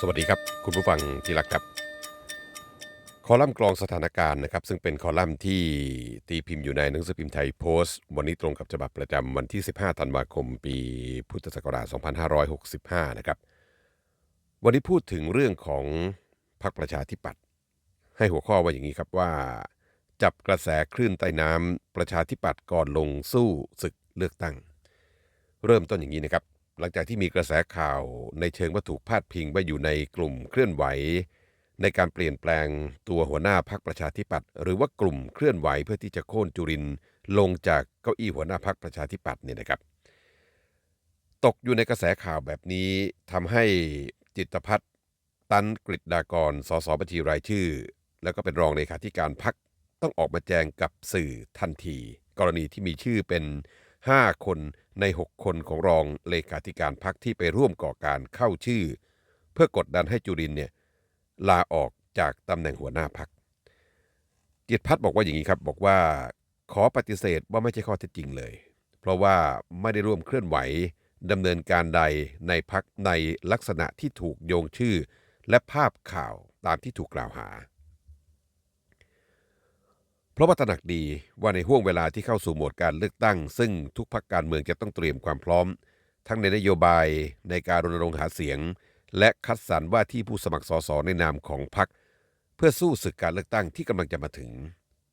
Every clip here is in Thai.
สวัสดีครับ คุณผู้ฟังที่รักครับ คอลัมน์กรองสถานการณ์นะครับ ซึ่งเป็นคอลัมน์ที่ตีพิมพ์อยู่ในหนังสือพิมพ์ไทยโพสต์ วันนี้ตรงกับฉบับประจำวันที่ 15 ธันวาคม ปีพุทธศักราช 2565 นะครับ วันนี้พูดถึงเรื่องของพรรคประชาธิปัตย์ให้หัวข้อว่าอย่างนี้ครับว่า จับกระแสคลื่นใต้น้ำประชาธิปัตย์ก่อนลงสู้ศึกเลือกตั้ง เริ่มต้นอย่างนี้นะครับ หลังจากที่มีกระแสข่าวในเชิงว่าถูกพาดพิงว่าอยู่ในกลุ่มเคลื่อนไหว ในการเปลี่ยนแปลงตัวหัวหน้าพักประชาธิปัตย์หรือว่ากลุ่มเคลื่อนไหวเพื่อที่จะโค่นจุรินลงจากเก้าอี้หัวหน้าพักประชาธิปัตย์เนี่ยนะครับ ตกอยู่ในกระแสข่าวแบบนี้ทำให้จิตพัฒน์ตันกฤษดากรสสบัญชีรายชื่อ แล้วก็เป็นรองเลขาธิการพักต้องออกมาแจงกับสื่อทันที กรณีที่มีชื่อเป็น 5 คนใน 6 คนของรองเลขาธิการพักที่ไปร่วมก่อการเข้าชื่อ เพื่อกดดันให้จุรินเนี่ยลาออกจากตำแหน่งหัวหน้าพักจิตรพัฒน์บอกว่าอย่างนี้ครับ บอกว่าขอปฏิเสธว่าไม่ใช่ข้อเท็จจริงเลย เพราะว่าไม่ได้ร่วมเคลื่อนไหวดำเนินการใดในพักในลักษณะที่ถูกโยงชื่อ และภาพข่าวตามที่ถูกกล่าวหา เพราะว่าตระหนักดีว่าในห่วงเวลาที่เข้าสู่โหมดการเลือกตั้ง ซึ่งทุกพักการเมืองจะต้องเตรียมความพร้อม ทั้งในนโยบายในการรณรงค์หาเสียง และคัดสรรว่าที่ผู้สมัครสสในนามของพักเพื่อสู้ศึกการเลือกตั้งที่กำลังจะมาถึง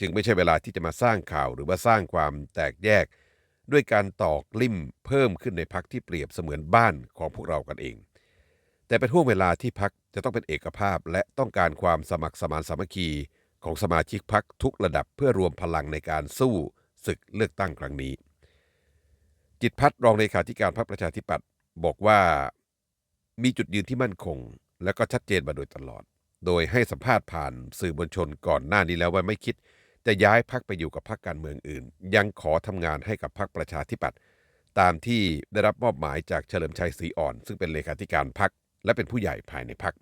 จึงไม่ใช่เวลาที่จะมาสร้างข่าวหรือว่าสร้างความแตกแยก ด้วยการตอกลิ่มเพิ่มขึ้นในพักที่เปรียบเสมือนบ้านของพวกเรากันเอง แต่เป็นห่วงเวลาที่พักจะต้องเป็นเอกภาพและต้องการความสมัครสมานสามัคคี ของสมาชิกพักทุกระดับเพื่อรวมพลังในการสู้ศึกเลือกตั้งครั้งนี้ จิตพัฒน์รองเลขาธิการพรรคประชาธิปัตย์บอกว่ามีจุดยืนที่มั่นคง และก็ชัดเจนมาโดยตลอด โดยให้สัมภาษณ์ผ่านสื่อมวลชนก่อนหน้านี้แล้วว่าไม่คิด จะย้ายพักไปอยู่กับพักการเมืองอื่น ยังขอทำงานให้กับพักประชาธิปัตย์ตามที่ได้รับมอบหมายจากเฉลิมชัยศรีอ่อน ซึ่งเป็นเลขาธิการพักและเป็นผู้ใหญ่ภายในพัก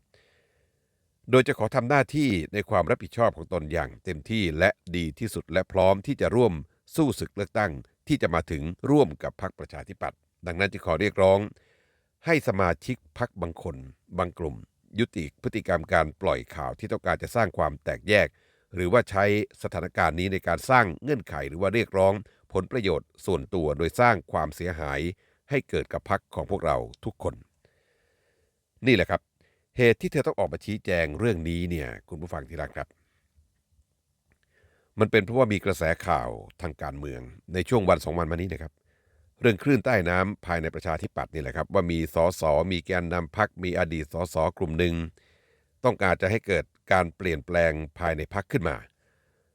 โดยจะขอทำหน้าที่ในความรับผิดชอบของตนอย่างเต็มที่และดีที่สุดและพร้อมที่จะร่วมสู้ศึกเลือกตั้งที่จะมาถึงร่วมกับพรรคประชาธิปัตย์ดังนั้นจึงขอเรียกร้อง ให้สมาชิกพรรคบางคน บางกลุ่ม ยุติพฤติกรรมการปล่อยข่าวที่ต้องการจะสร้างความแตกแยก หรือว่าใช้สถานการณ์นี้ในการสร้างเงื่อนไขหรือว่าเรียกร้อง ผลประโยชน์ส่วนตัวโดยสร้างความเสียหาย ให้เกิดกับพรรคของพวกเราทุกคน นี่แหละครับ เหตุที่เธอต้องออกมาชี้แจงเรื่องนี้เนี่ยคุณผู้ฟังที่รักครับ มันเป็นเพราะว่ามีกระแสข่าวทางการเมือง ในช่วงวันสองวันมานี้นะครับ เรื่องคลื่นใต้น้ำภายในประชาธิปัตย์นี่แหละครับ ว่ามีสสมีแกนนำพักมีอดีตสสกลุ่มหนึ่งต้องการจะให้เกิดการเปลี่ยนแปลงภายในพักขึ้นมา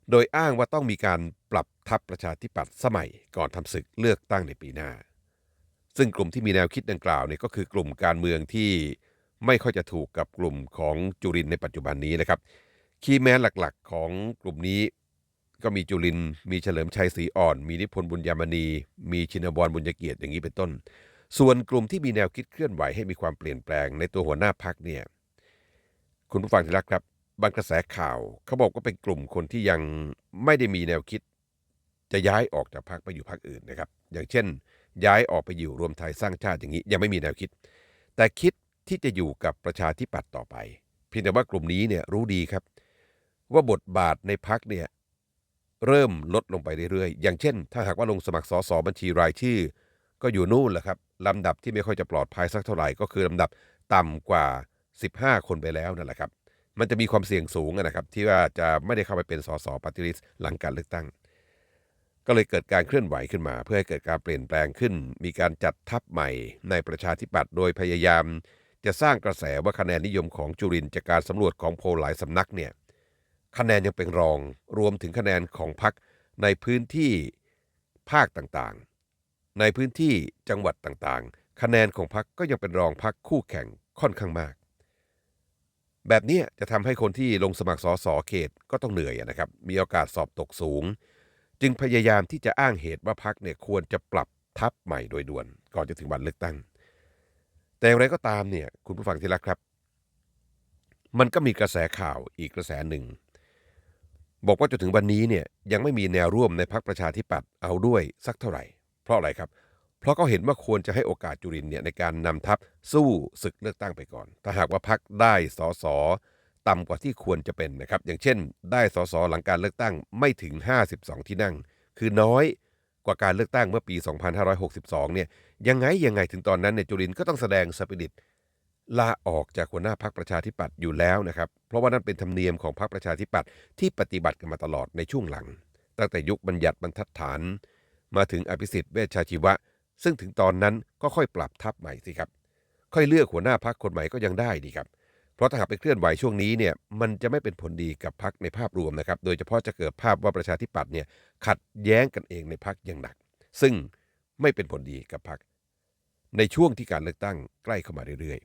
โดยอ้างว่าต้องมีการปรับทัพประชาธิปัตย์สมัยก่อนทำศึกเลือกตั้งในปีหน้า ซึ่งกลุ่มที่มีแนวคิดดังกล่าวเนี่ยก็คือกลุ่มการเมืองที่ ไม่ค่อยจะถูกกับกลุ่มของจุรินในปัจจุบันนี้นะครับ คีย์แมนหลักๆ ของกลุ่มนี้ ก็มีจุลิน มีเฉลิมชัยศรีอ่อน มีนิพนธ์บุญยามณี มีชินวรบุญเกียรติอย่างนี้เป็นต้น ส่วนกลุ่มที่มีแนวคิดเคลื่อนไหวให้มีความเปลี่ยนแปลงในตัวหัวหน้าพักเนี่ย คุณผู้ฟังที่รักครับบางกระแสข่าวเขาบอกว่าเป็นกลุ่มคนที่ยังไม่ได้มีแนวคิด จะย้ายออกจากพักไปอยู่พักอื่นนะครับ อย่างเช่น ย้ายออกไปอยู่รวมไทยสร้างชาติอย่างนี้ยังไม่มีแนวคิด แต่คิด ที่จะอยู่กับประชาธิปัตย์ต่อไป เพียงแต่ว่ากลุ่มนี้เนี่ยรู้ดีครับ ว่าบทบาทในพักเนี่ยเริ่มลดลงไปเรื่อยๆ อย่างเช่น ถ้าหากว่าลงสมัครสสบัญชีรายชื่อ ก็อยู่นู่นแหละครับลำดับที่ไม่ค่อยจะปลอดภัยสักเท่าไหร่ ก็คือลำดับต่ำกว่า 15 คนไปแล้วนั่นแหละครับ มันจะมีความเสี่ยงสูงนะครับ ที่ว่าจะไม่ได้เข้าไปเป็นสสปฏิริษหลังการเลือกตั้ง ก็เลยเกิดการเคลื่อนไหวขึ้นมา เพื่อให้เกิดการเปลี่ยนแปลงขึ้น มีการจัดทัพใหม่ในประชาธิปัตย์โดยพยายาม จะสร้างกระแสว่าคะแนนนิยมของจุรินจากการสำรวจของโพลหลายสำนักเนี่ยคะแนนยังเป็นรองรวมถึงคะแนนของพรรคในพื้นที่ภาคต่างๆ ในพื้นที่จังหวัดต่างๆ คะแนนของพรรคก็ยังเป็นรองพรรคคู่แข่งค่อนข้างมาก แบบนี้จะทำให้คนที่ลงสมัครสสเขตก็ต้องเหนื่อยนะครับ มีโอกาสสอบตกสูง จึงพยายามที่จะอ้างเหตุว่าพรรคเนี่ยควรจะปรับทัพใหม่โดยด่วนก่อนจะถึงวันเลือกตั้ง แต่อย่างไรก็ตามเนี่ยคุณผู้ฟังที่รักครับ มันก็มีกระแสข่าวอีกกระแสหนึ่ง บอกว่าจนถึงวันนี้เนี่ยยังไม่มีแนวร่วมในพรรคประชาธิปัตย์เอาด้วยสักเท่าไหร่ เพราะอะไรครับ เพราะเขาเห็นว่าควรจะให้โอกาสจุรินเนี่ยในการนำทัพสู้ศึกเลือกตั้งไปก่อน ถ้าหากว่าพักได้สอสอต่ำกว่าที่ควรจะเป็นนะครับ อย่างเช่น ได้สอสอหลังการเลือกตั้งไม่ถึง 52 ที่นั่ง คือน้อย กว่าการเลือกตั้งเมื่อปี 2562 เนี่ยยังไงยังไงถึงตอนนั้นเนี่ยจุรินก็ต้องแสดงสปิริตลาออกจากหัวหน้าพักประชาธิปัตย์อยู่แล้วนะครับ เพราะว่านั่นเป็นธรรมเนียมของพรรคประชาธิปัตย์ที่ปฏิบัติกันมาตลอดในช่วงหลัง ตั้งแต่ยุคบัญญัติบรรทัดฐาน มาถึงอภิสิทธิ์เวชชาชีวะ ซึ่งถึงตอนนั้นก็ค่อยปรับทัพใหม่สิครับ ค่อยเลือกหัวหน้าพักคนใหม่ก็ยังได้ดีครับเราะถ้าหากไปเคลื่อนไหวช่วงนี้เนี่ยมันจะไม่เป็นผลดีกับพักในภาพรวมนะครับ โดยเฉพาะจะเกิดภาพว่าประชาธิปัตย์เนี่ยขัดแย้งกันเองในพักอย่างหนัก ซึ่งไม่เป็นผลดีกับพักในช่วงที่การเลือกตั้งใกล้เข้ามาเรื่อย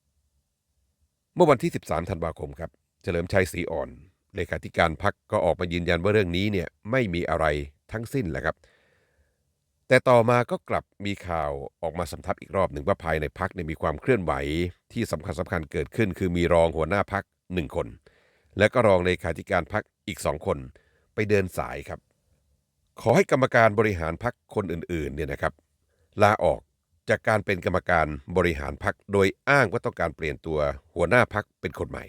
ๆ เมื่อวันที่ 13 ธันวาคมครับ เฉลิมชัยศรีอ่อน เลขาธิการพักก็ออกมายืนยันว่าเรื่องนี้เนี่ยไม่มีอะไรทั้งสิ้นแหละครับ แต่ต่อมาก็กลับมีข่าวออกมาสำทับอีกรอบหนึ่งว่าภายในพักเนี่ยมีความเคลื่อนไหวที่สำคัญสำคัญเกิดขึ้น คือมีรองหัวหน้าพักหนึ่งคน และก็รองเลขาธิการพักอีกสองคน ไปเดินสายครับ ขอให้กรรมการบริหารพักคนอื่นๆเนี่ยนะครับ ลาออกจากการเป็นกรรมการบริหารพักโดยอ้างว่าต้องการเปลี่ยนตัวหัวหน้าพักเป็นคนใหม่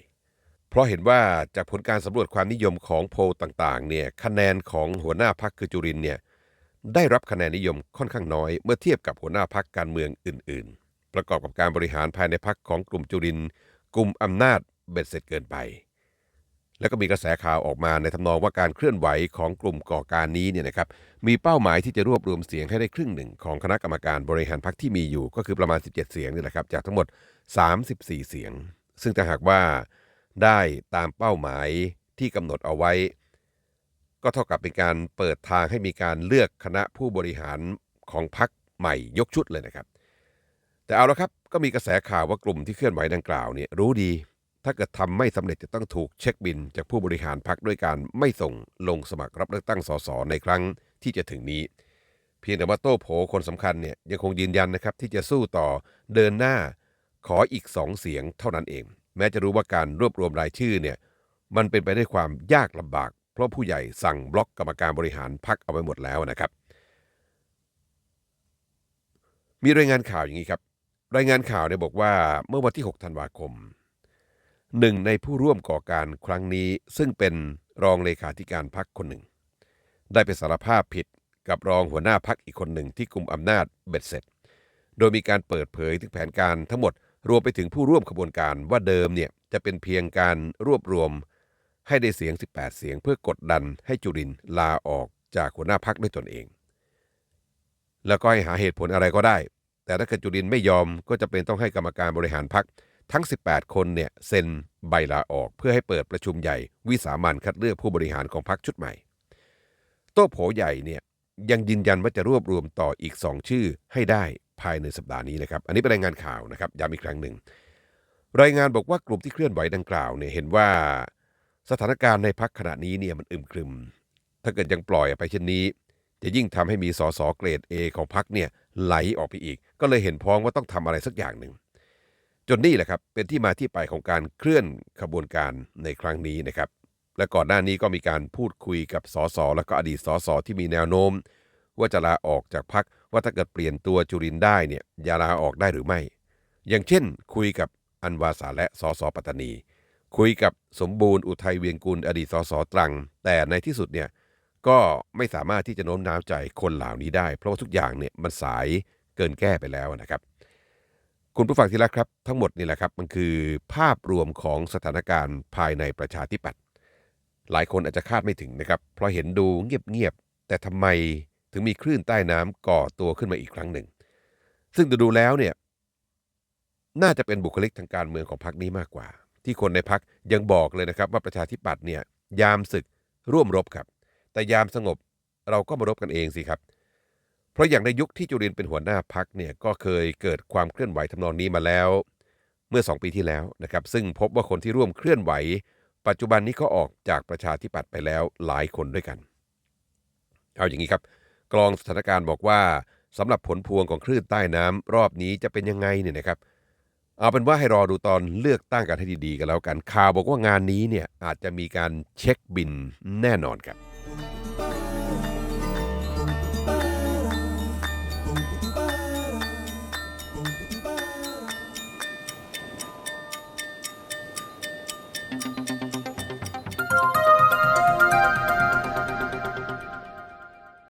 เพราะเห็นว่าจากผลการสำรวจความนิยมของโพลต่างๆเนี่ยคะแนนของหัวหน้าพักคือจุรินเนี่ย ได้รับคะแนนนิยมค่อนข้างน้อยเมื่อเทียบกับหัวหน้าพักการเมืองอื่น ๆ ประกอบกับการบริหารภายในพักของกลุ่มจุรินกลุ่มอำนาจเบ็ดเสร็จเกินไป แล้วก็มีกระแสข่าวออกมาในทำนองว่าการเคลื่อนไหวของกลุ่มก่อการนี้เนี่ยนะครับมีเป้าหมายที่จะรวบรวมเสียงให้ได้ครึ่งหนึ่งของคณะกรรมการบริหารพักที่มีอยู่ ก็คือประมาณ 17 เสียงนี่แหละครับจากทั้งหมด 34 เสียง ซึ่งถ้าหากว่าได้ตามเป้าหมายที่กำหนดเอาไว้ ก็เท่ากับเป็นการเปิดทางให้มีการเลือกคณะผู้บริหารของพรรคใหม่ยกชุดเลยนะครับ แต่เอาละครับก็มีกระแสข่าวว่ากลุ่มที่เคลื่อนไหวดังกล่าวเนี่ยรู้ดี ถ้าเกิดทำไม่สำเร็จจะต้องถูกเช็คบิน จากผู้บริหารพรรคด้วยการไม่ส่งลงสมัครรับเลือกตั้งสสในครั้งที่จะถึงนี้ เพียงแต่ว่าโต้โผคนสำคัญเนี่ยยังคงยืนยันนะครับที่จะสู้ต่อเดินหน้าขออีกสองเสียงเท่านั้นเอง แม้จะรู้ว่าการรวบรวมรายชื่อเนี่ยมันเป็นไปด้วยความยากลำบาก เพราะผู้ใหญ่สั่งบล็อกกรรมการบริหารพักเอาไว้หมดแล้วนะครับ มีรายงานข่าวอย่างนี้ครับ รายงานข่าวเนี่ยบอกว่าเมื่อวันที่ 6 ธันวาคมหนึ่งในผู้ร่วมก่อการครั้งนี้ซึ่งเป็นรองเลขาธิการพักคนหนึ่ง ได้ไปสารภาพผิดกับรองหัวหน้าพักอีกคนหนึ่งที่กลุ่มอำนาจเบ็ดเสร็จ โดยมีการเปิดเผยถึงแผนการทั้งหมดรวมไปถึงผู้ร่วมขบวนการว่าเดิมเนี่ยจะเป็นเพียงการรวบรวม ให้ได้เสียง 18 เสียงเพื่อกดดันให้จุรินลาออกจากหัวหน้าพักด้วยตนเอง แล้วก็ให้หาเหตุผลอะไรก็ได้ แต่ถ้าเกิดจุรินไม่ยอมก็จะเป็นต้องให้กรรมการบริหารพักทั้ง 18 คนเนี่ยเซ็นใบลาออกเพื่อให้เปิดประชุมใหญ่ วิสามันคัดเลือกผู้บริหารของพักชุดใหม่ โต้โผใหญ่เนี่ยยังยืนยันว่าจะรวบรวมต่ออีก 2 ชื่อให้ได้ภายในสัปดาห์นี้นะครับ อันนี้เป็นรายงานข่าวนะครับย้ำอีกครั้งหนึ่ง รายงานบอกว่ากลุ่มที่เคลื่อนไหวดังกล่าวเนี่ยเห็นว่า สถานการณ์ในพักขณะนี้เนี่ยมันอึมครึม ถ้าเกิดยังปล่อยไปเช่นนี้ จะยิ่งทำให้มีสสเกรด A ของพักเนี่ยไหลออกไปอีก ก็เลยเห็นพ้องว่าต้องทำอะไรสักอย่างหนึ่ง จนนี่แหละครับเป็นที่มาที่ไปของการเคลื่อนขบวนการในครั้งนี้นะครับ และก่อนหน้านี้ก็มีการพูดคุยกับสสและก็อดีตสสที่มีแนวโน้ม ว่าจะลาออกจากพักว่าถ้าเกิดเปลี่ยนตัวจุรินได้เนี่ยจะลาออกได้หรือไม่ อย่างเช่น คุยกับอันวาสาและสสปัตตานี คุยกับสมบูรณ์อุทัยเวียงกุลอดีตสสตรัง แต่ในที่สุดเนี่ยก็ไม่สามารถที่จะโน้มน้าวใจคนเหล่านี้ได้ เพราะว่าทุกอย่างเนี่ยมันสายเกินแก้ไปแล้วนะครับ คุณผู้ฟังที่รักครับ ทั้งหมดนี่แหละครับมันคือภาพรวมของสถานการณ์ภายในประชาธิปัตย์หลายคนอาจจะคาดไม่ถึงนะครับ เพราะเห็นดูเงียบๆแต่ทำไมถึงมีคลื่นใต้น้ำก่อตัวขึ้นมาอีกครั้งหนึ่ง ซึ่งดูแล้วเนี่ยน่าจะเป็นบุคลิกทางการเมืองของพรรคนี้มากกว่า ที่คนในพรรคยังบอกเลยนะครับว่าประชาธิปัตย์เนี่ยยามศึกร่วมรบครับ แต่ยามสงบเราก็มารบกันเองสิครับ เพราะอย่างในยุคที่จุรินเป็นหัวหน้าพักเนี่ยก็เคยเกิดความเคลื่อนไหวทำนองนี้มาแล้ว เมื่อ 2 ปีที่แล้วนะครับซึ่งพบว่าคนที่ร่วมเคลื่อนไหว ปัจจุบันนี้ก็ออกจากประชาธิปัตย์ไปแล้วหลายคนด้วยกัน เอาอย่างนี้ครับ กรองสถานการณ์บอกว่าสำหรับผลพวงของคลื่นใต้น้ำรอบนี้จะเป็นยังไงเนี่ยนะครับ เอาเป็นว่าให้รอดูตอนเลือกตั้งกันให้ดีๆกันแล้วกันข่าวบอกว่างานนี้เนี่ยอาจจะมีการเช็คบินแน่นอนครับ